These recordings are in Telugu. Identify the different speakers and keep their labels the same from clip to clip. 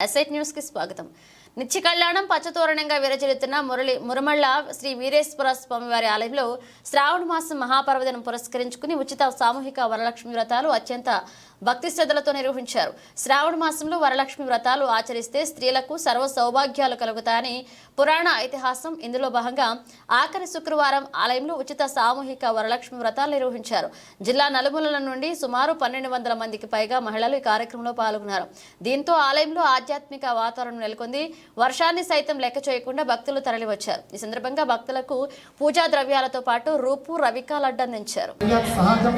Speaker 1: ఎస్ఐట్ న్యూస్ కి స్వాగతం నిత్య కళ్యాణం పచ్చతోరణంగా విరచిల్లుతున్న మురళి మురమళ్ళ శ్రీ వీరేశ్వర స్వామివారి ఆలయంలో శ్రావణ మాసం మహాపర్వదినం పురస్కరించుకుని ఉచిత సామూహిక వరలక్ష్మి వ్రతాలు అత్యంత భక్తి శ్రద్ధలతో నిర్వహించారు. శ్రావణ మాసంలో వరలక్ష్మి వ్రతాలు ఆచరిస్తే స్త్రీలకు సర్వ సౌభాగ్యాలు కలుగుతాయని పురాణ ఇతిహాసం ఇందులో భాగంగా ఆఖరి శుక్రవారం ఆలయంలో ఉచిత సామూహిక వరలక్ష్మి వ్రతాలు నిర్వహించారు. జిల్లా నలుమూలల నుండి సుమారు పన్నెండు వందల మందికి పైగా మహిళలు ఈ కార్యక్రమంలో పాల్గొన్నారు. దీంతో ఆలయంలో ఆధ్యాత్మిక వాతావరణం నెలకొంది. వర్షాన్ని సైతం లెక్క చేయకుండా భక్తులు తరలివచ్చారు. ఈ సందర్భంగా భక్తులకు పూజా ద్రవ్యాలతో పాటు రూపు రవికాలు అడ్డందించారు అందించారు
Speaker 2: సహజం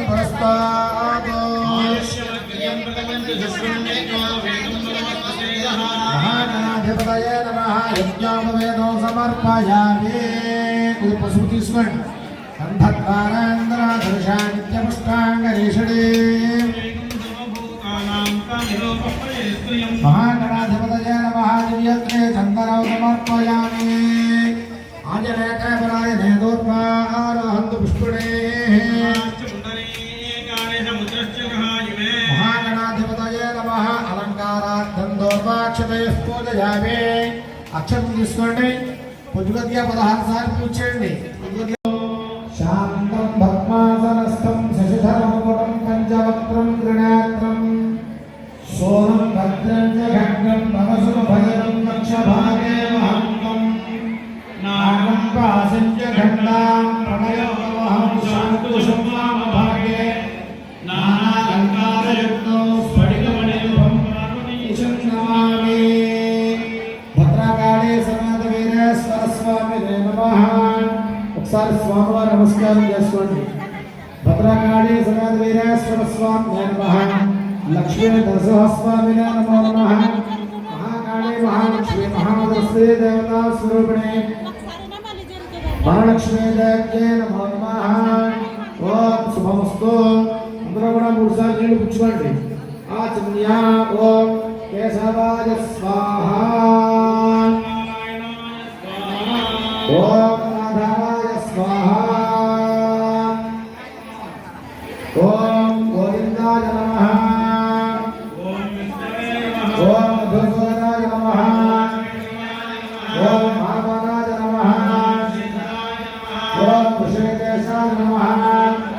Speaker 2: మహాగణాధిపతయే నమః దివ్యత్రే చందనౌ సమర్పయామి ఆంజనేయకాయ నేదోద్వారహంతు పుష్పుడే మహాగణాధిపతయే నమ. అలంకారార్థం దౌర్వాక్షతయ పూజయామి అక్షరం తీసుకోండి. పొద్దుగదిగా పదహారు సార్లు పూజ చేయండి. సోనం భద్రం జఘగ్నం నమసు భజనం దక్షభాగే మహంతం నాగం పాసంచ ఖండాం ప్రణయోగమహం శాంకుశం భాగే నానాలంకారయుక్తో స్ఫటికమణియుగం ఈశం నమామి భద్రకాళే సమేత వీరేశ్వర స్వామి నమః ఒకసారి స్వామివారి నమస్కారం చేసుకోండి. భద్రకాళే సమేత వీరేశ్వర స్వామి నమః లక్ష్మీ నరసింహస్వామి నమో నమః మహాకాళే మహాలక్ష్మి మహాదశ్రీ దేవతా స్వరూపిణి మహాలక్ష్మీ దేవ్యే నమో నమః ఓం శుభమస్తు అందరూ కూడా మూడు సార్లు నీళ్లు పుచ్చుకోండి ఆచమ్యా ఓం కేశవాయ స్వాహ ఓం మాధవాయ స్వాహ ఓం श्रीदेशा नमः